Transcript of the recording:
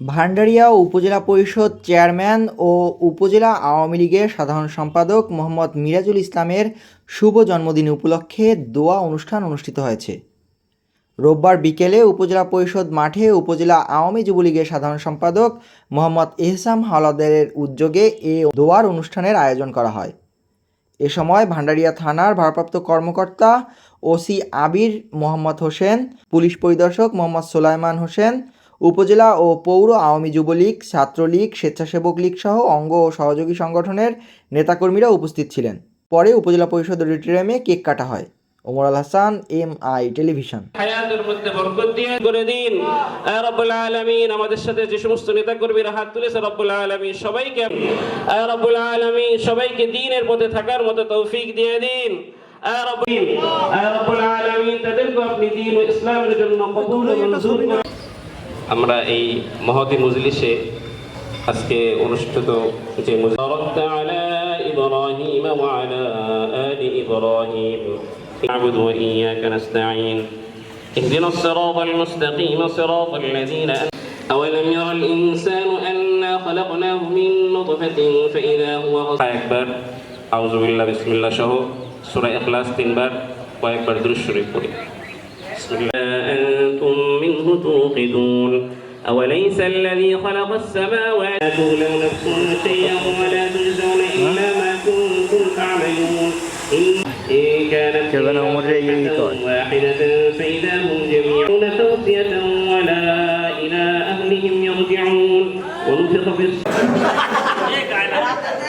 ভান্ডারিয়া উপজেলা পরিষদ চেয়ারম্যান ও উপজেলা আওয়ামী লীগের সাধারণ সম্পাদক মোহাম্মদ মিরাজুল ইসলামের শুভ জন্মদিন উপলক্ষে দোয়া অনুষ্ঠান অনুষ্ঠিত হয়েছে। রোববার বিকেলে উপজেলা পরিষদ মাঠে উপজেলা আওয়ামী যুবলীগের সাধারণ সম্পাদক মোহাম্মদ এহসাম হাওলাদারের উদ্যোগে এ দোয়ার অনুষ্ঠানের আয়োজন করা হয়। এ সময় ভান্ডারিয়া থানার ভারপ্রাপ্ত কর্মকর্তা ওসি আবির মোহাম্মদ হোসেন, পুলিশ পরিদর্শক মোহাম্মদ সোলাইমান হোসেন উপজেলা ও পৌর আওয়ামী যুবলীগ, ছাত্রলীগ, স্বেচ্ছাসেবক লীগ সহ অঙ্গ ও সহযোগী সংগঠনের নেতাকর্মীরা উপস্থিত ছিলেন। পরে উপজেলা পরিষদ অডিটোরিয়ামে কেক কাটা হয়। Omar Al Hasan, M I television. হায়াতের মধ্যে বরকত দিয়ে করে দিন। রব্বুল আলামিন আমাদের সাথে যে সমস্ত নেতা কর্মীরা হাত তুলেছে রব্বুল আলামিন সবাইকে রব্বুল আলামিন সবাইকে দ্বীনের পথে থাকার মতো তৌফিক দিয়ে দিন। রব্বুল আলামিন তাদেরকে আপনি দ্বীন ও ইসলামের জন্য কবুল ও মঞ্জুর। আমরা এই মহতি মজলিসে আজকে অনুষ্ঠিত যে মুজারত আলা ইব্রাহিম ওয়া আলা আলি ইব্রাহিম نعبد وإياك نستعين اهدنا الصراط المستقيم صراط الذين أن- أولم يرى الإنسان أنا خلقناه من نطفة فإذا هو غص- أكبر أعوذ بالله بسم الله شهو سورة إخلاص تنبر وأكبر دروش شريف قولي. بسم الله أنتم منه توقدون؟ أوليس الذي خلق السماوات؟ لا تظلم نفس شيئا ولا تجزون إلا ما كنتم تعملون. إن كانت؟ واحدة فإذا هم جميعون توصية ولا إلى أهلهم يرجعون. ونفخ في الصور